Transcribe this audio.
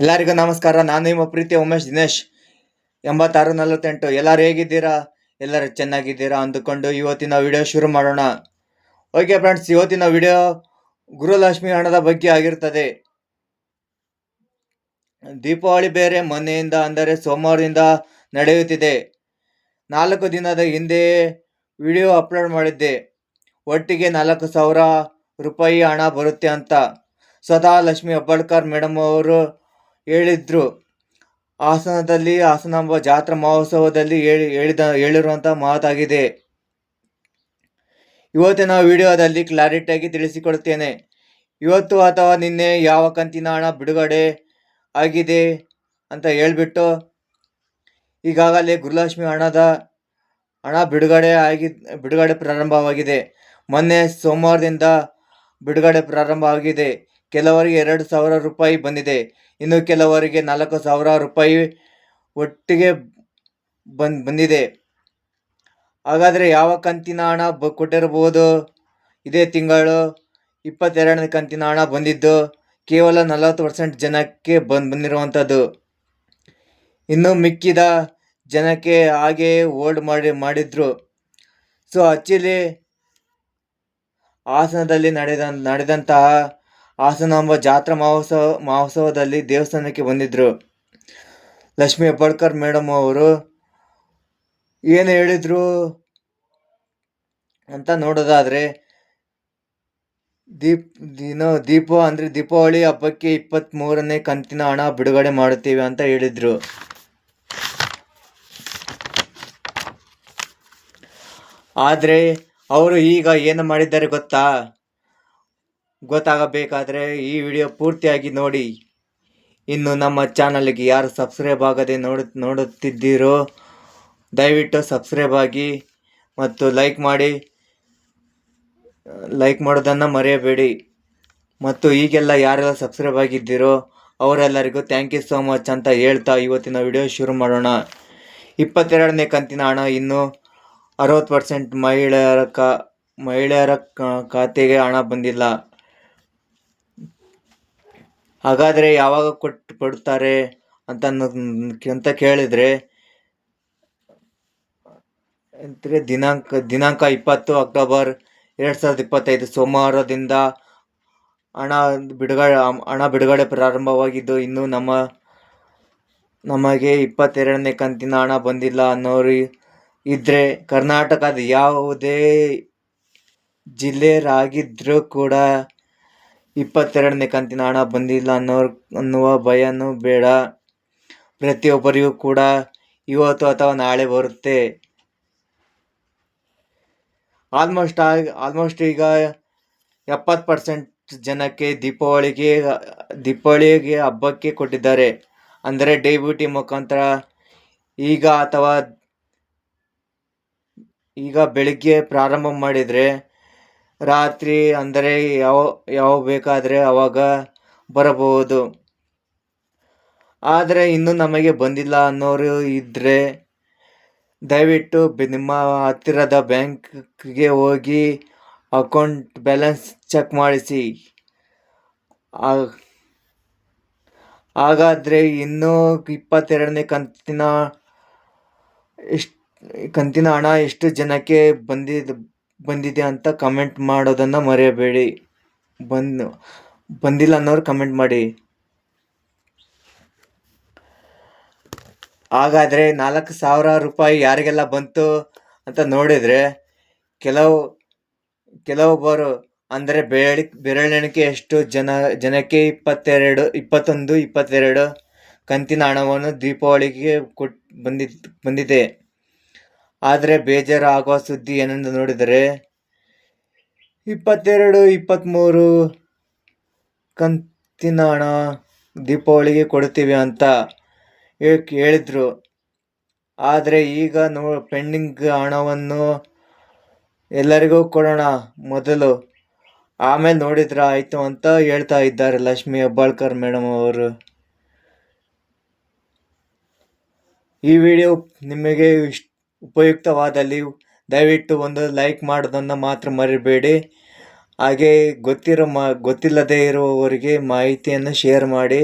ಎಲ್ಲರಿಗೂ ನಮಸ್ಕಾರ. ನಾನು ನಿಮ್ಮ ಪ್ರೀತಿ ಉಮೇಶ್ ದಿನೇಶ್. ಎಂಬತ್ತಾರು ನಲವತ್ತೆಂಟು. ಎಲ್ಲರೂ ಹೇಗಿದ್ದೀರಾ? ಎಲ್ಲರೂ ಚೆನ್ನಾಗಿದ್ದೀರಾ ಅಂದುಕೊಂಡು ಇವತ್ತಿನ ವಿಡಿಯೋ ಶುರು ಮಾಡೋಣ. ಓಕೆ ಫ್ರೆಂಡ್ಸ್ ಇವತ್ತಿನ ವಿಡಿಯೋ ಗುರುಲಕ್ಷ್ಮಿ ಹಣದ ಬಗ್ಗೆ ಆಗಿರ್ತದೆ. ದೀಪಾವಳಿ ಬೇರೆ ಮೊನ್ನೆಯಿಂದ ಅಂದರೆ ಸೋಮವಾರದಿಂದ ನಡೆಯುತ್ತಿದೆ. ನಾಲ್ಕು ದಿನದ ಹಿಂದೆ ವಿಡಿಯೋ ಅಪ್ಲೋಡ್ ಮಾಡಿದ್ದೆ. ಒಟ್ಟಿಗೆ ನಾಲ್ಕು ಸಾವಿರ ರೂಪಾಯಿ ಹಣ ಬರುತ್ತೆ ಅಂತ. ಸ್ವತಃ ಲಕ್ಷ್ಮಿ ಹೆಬ್ಬಾಳ್ಕರ್ ಮೇಡಮ್ ಅವರು ಹೇಳಿದ್ರು. ಹಾಸನದಲ್ಲಿ, ಹಾಸನಾಂಬ ಜಾತ್ರಾ ಮಹೋತ್ಸವದಲ್ಲಿ ಹೇಳಿ, ಹೇಳಿದ ಹೇಳಿರುವಂಥ ಮಾತಾಗಿದೆ. ಇವತ್ತಿನ ವಿಡಿಯೋದಲ್ಲಿ ಕ್ಲಾರಿಟಿಯಾಗಿ ತಿಳಿಸಿಕೊಡುತ್ತೇನೆ ಇವತ್ತು ಅಥವಾ ನಿನ್ನೆ ಯಾವ ಕಂತಿನ ಹಣ ಬಿಡುಗಡೆ ಆಗಿದೆ ಅಂತ ಹೇಳಿಬಿಟ್ಟು ಈಗಾಗಲೇ ಗುರುಲಕ್ಷ್ಮಿ ಹಣದ ಹಣ ಬಿಡುಗಡೆ ಆಗಿ, ಬಿಡುಗಡೆ ಪ್ರಾರಂಭವಾಗಿದೆ. ಮೊನ್ನೆ ಸೋಮವಾರದಿಂದ ಬಿಡುಗಡೆ ಪ್ರಾರಂಭ ಆಗಿದೆ ಕೆಲವರಿಗೆ ಎರಡು ಸಾವಿರ ರೂಪಾಯಿ ಬಂದಿದೆ. ಇನ್ನು ಕೆಲವರಿಗೆ ನಾಲ್ಕು ಸಾವಿರ ರೂಪಾಯಿ ಒಟ್ಟಿಗೆ ಬಂದ್, ಬಂದಿದೆ. ಹಾಗಾದರೆ ಯಾವ ಕಂತಿನ ಹಣ ಬ, ಕೊಟ್ಟಿರಬಹುದು? ಇದೇ ತಿಂಗಳು ಇಪ್ಪತ್ತೆರಡನೇ ಕಂತಿನ ಹಣ ಬಂದಿದ್ದು ಕೇವಲ ನಲವತ್ತು ಪರ್ಸೆಂಟ್ ಜನಕ್ಕೆ ಬಂದು, ಬಂದಿರುವಂಥದ್ದು. ಇನ್ನು ಮಿಕ್ಕಿದ ಜನಕ್ಕೆ ಹಾಗೆ ಹೋಲ್ಡ್ ಮಾಡಿ, ಮಾಡಿದ್ರು. ಸೊ ಆಕ್ಚುಲಿ ಹಾಸನದಲ್ಲಿ ನಡೆದ, ನಡೆದಂತಹ ಹಾಸನಾಂಬ ಜಾತ್ರಾ ಮಹೋತ್ಸವ, ಮಹೋತ್ಸವದಲ್ಲಿ ದೇವಸ್ಥಾನಕ್ಕೆ ಬಂದಿದ್ದರು ಲಕ್ಷ್ಮೀ ಹೆಬ್ಬಾಳ್ಕರ್ ಮೇಡಮ್ ಅವರು ಏನು ಹೇಳಿದರು ಅಂತ ನೋಡೋದಾದರೆ, ದೀಪ್, ದಿನ, ದೀಪ ಅಂದರೆ ದೀಪಾವಳಿ ಹಬ್ಬಕ್ಕೆ ಇಪ್ಪತ್ತ್ಮೂರನೇ ಕಂತಿನ ಹಣ ಬಿಡುಗಡೆ ಮಾಡುತ್ತೀವಿ ಅಂತ ಹೇಳಿದರು. ಆದರೆ, ಅವರು ಈಗ ಏನು ಮಾಡಿದ್ದಾರೆ ಗೊತ್ತಾ? ಗೊತ್ತಾಗಬೇಕಾದ್ರೆ ಈ ವಿಡಿಯೋ ಪೂರ್ತಿಯಾಗಿ ನೋಡಿ. ಇನ್ನು ನಮ್ಮ ಚಾನಲ್ಗೆ ಯಾರು ಸಬ್ಸ್ಕ್ರೈಬ್ ಆಗದೆ ನೋಡು, ನೋಡುತ್ತಿದ್ದೀರೋ, ದಯವಿಟ್ಟು ಸಬ್ಸ್ಕ್ರೈಬ್ ಆಗಿ ಮತ್ತು ಲೈಕ್ ಮಾಡಿ. ಲೈಕ್ ಮಾಡೋದನ್ನು ಮರೆಯಬೇಡಿ. ಮತ್ತು ಈಗೆಲ್ಲ ಯಾರೆಲ್ಲ ಸಬ್ಸ್ಕ್ರೈಬ್ ಆಗಿದ್ದೀರೋ, ಅವರೆಲ್ಲರಿಗೂ ಥ್ಯಾಂಕ್ ಯು ಸೋ ಮಚ್ ಅಂತ ಹೇಳ್ತಾ ಇವತ್ತಿನ ವಿಡಿಯೋ ಶುರು ಮಾಡೋಣ. ಇಪ್ಪತ್ತೆರಡನೇ ಕಂತಿನ ಹಣ ಇನ್ನು ಅರವತ್ತು ಪರ್ಸೆಂಟ್ ಮಹಿಳೆಯರ ಕ, ಮಹಿಳೆಯರ ಖಾತೆಗೆ ಹಣ ಬಂದಿಲ್ಲ. ಹಾಗಾದರೆ ಯಾವಾಗ ಕೊಟ್ಟು ಕೊಡ್ತಾರೆ ಅಂತ ಅಂತ ಕೇಳಿದರೆ ಅಂದರೆ ದಿನಾಂಕ ದಿನಾಂಕ ಇಪ್ಪತ್ತು ಅಕ್ಟೋಬರ್ ಎರಡು ಸಾವಿರದ ಇಪ್ಪತ್ತೈದು ಸೋಮವಾರದಿಂದ ಹಣ ಬಿಡುಗಡೆ ಹಣ ಬಿಡುಗಡೆ ಪ್ರಾರಂಭವಾಗಿದ್ದು ಇನ್ನು ನಮ್ಮ, ನಮಗೆ ಇಪ್ಪತ್ತೆರಡನೇ ಕಂತಿನ ಹಣ ಬಂದಿಲ್ಲ ಅನ್ನೋರು ಇದ್ದರೆ ಕರ್ನಾಟಕದ ಯಾವುದೇ ಜಿಲ್ಲೆಯರಾಗಿದ್ದರೂ ಕೂಡ ಇಪ್ಪತ್ತೆರಡನೇ ಕಂತಿನ ಹಣ ಬಂದಿಲ್ಲ ಅನ್ನೋರು, ಅನ್ನುವ ಭಯನೂ ಬೇಡ. ಪ್ರತಿಯೊಬ್ಬರಿಗೂ ಕೂಡ ಇವತ್ತು ಅಥವಾ ನಾಳೆ ಬರುತ್ತೆ. ಆಲ್ಮೋಸ್ಟ್ ಆಗಿ, ಆಲ್ಮೋಸ್ಟ್ ಈಗ ಎಪ್ಪತ್ತು ಪರ್ಸೆಂಟ್ ಜನಕ್ಕೆ ದೀಪಾವಳಿಗೆ ದೀಪಾವಳಿಗೆ ಹಬ್ಬಕ್ಕೆ ಕೊಟ್ಟಿದ್ದಾರೆ. ಅಂದರೆ ಡಿ ಮುಖಾಂತರ ಈಗ ಅಥವಾ ಈಗ ಬೆಳಿಗ್ಗೆ ಪ್ರಾರಂಭ ಮಾಡಿದರೆ ರಾತ್ರಿ ಅಂದರೆ ಯಾವ ಯಾವ ಬೇಕಾದರೆ ಅವಾಗ ಬರಬಹುದು. ಆದರೆ ಇನ್ನೂ ನಮಗೆ ಬಂದಿಲ್ಲ ಅನ್ನೋರು ಇದ್ದರೆ ದಯವಿಟ್ಟು ನಿಮ್ಮ ಹತ್ತಿರದ ಬ್ಯಾಂಕ್ಗೆ ಹೋಗಿ ಅಕೌಂಟ್ ಬ್ಯಾಲೆನ್ಸ್ ಚೆಕ್ ಮಾಡಿಸಿ. ಹಾಗಾದರೆ ಇನ್ನೂ ಇಪ್ಪತ್ತೆರಡನೇ ಕಂತಿನ ಕಂತಿನ ಹಣ ಎಷ್ಟು ಜನಕ್ಕೆ ಬಂದಿದ್ದು ಬಂದಿದೆ ಅಂತ ಕಮೆಂಟ್ ಮಾಡೋದನ್ನು ಮರೆಯಬೇಡಿ. ಬಂದು, ಬಂದಿಲ್ಲ ಅನ್ನೋರು ಕಮೆಂಟ್ ಮಾಡಿ. ಹಾಗಾದರೆ ನಾಲ್ಕು ಸಾವಿರ ರೂಪಾಯಿ ಯಾರಿಗೆಲ್ಲ ಬಂತು ಅಂತ ನೋಡಿದರೆ ಕೆಲವು, ಕೆಲವೊಬ್ಬರು ಅಂದರೆ ಬೆರಳಿ ಬೆರಳೆಣಿಕೆ ಎಷ್ಟು ಜನ, ಜನಕ್ಕೆ ಇಪ್ಪತ್ತೆರಡು, ಇಪ್ಪತ್ತೊಂದು, ಇಪ್ಪತ್ತೆರಡು ಕಂತಿನ ಹಣವನ್ನು ದೀಪಾವಳಿಗೆ ಕೊಟ್ಟು ಬಂದಿದ್ದು ಬಂದಿದೆ. ಆದರೆ ಬೇಜಾರು ಆಗುವ ಸುದ್ದಿ ಏನೆಂದು ನೋಡಿದರೆ, ಇಪ್ಪತ್ತೆರಡು ಇಪ್ಪತ್ತ್ಮೂರು ಕಂತಿನ ಹಣ ದೀಪಾವಳಿಗೆ ಕೊಡ್ತೀವಿ ಅಂತ ಹೇಳಿದರು. ಆದರೆ ಈಗ ನೋ, ಪೆಂಡಿಂಗ್ ಹಣವನ್ನು ಎಲ್ಲರಿಗೂ ಕೊಡೋಣ ಮೊದಲು. ಆಮೇಲೆ ನೋಡಿದ್ರೆ ಆಯಿತು ಅಂತ ಹೇಳ್ತಾ ಇದ್ದಾರೆ ಲಕ್ಷ್ಮಿ ಹೆಬ್ಬಾಳ್ಕರ್ ಮೇಡಮ್ ಅವರು. ಈ ವಿಡಿಯೋ ನಿಮಗೆ ಇಷ್ಟ ಉಪಯುಕ್ತವಾದಲ್ಲಿ ದಯವಿಟ್ಟು ಒಂದು ಲೈಕ್ ಮಾಡೋದನ್ನು ಮಾತ್ರ ಮರಿಬೇಡಿ. ಹಾಗೆ ಗೊತ್ತಿರೋ ಮಾ, ಗೊತ್ತಿಲ್ಲದೇ ಇರುವವರಿಗೆ ಮಾಹಿತಿಯನ್ನು ಶೇರ್ ಮಾಡಿ.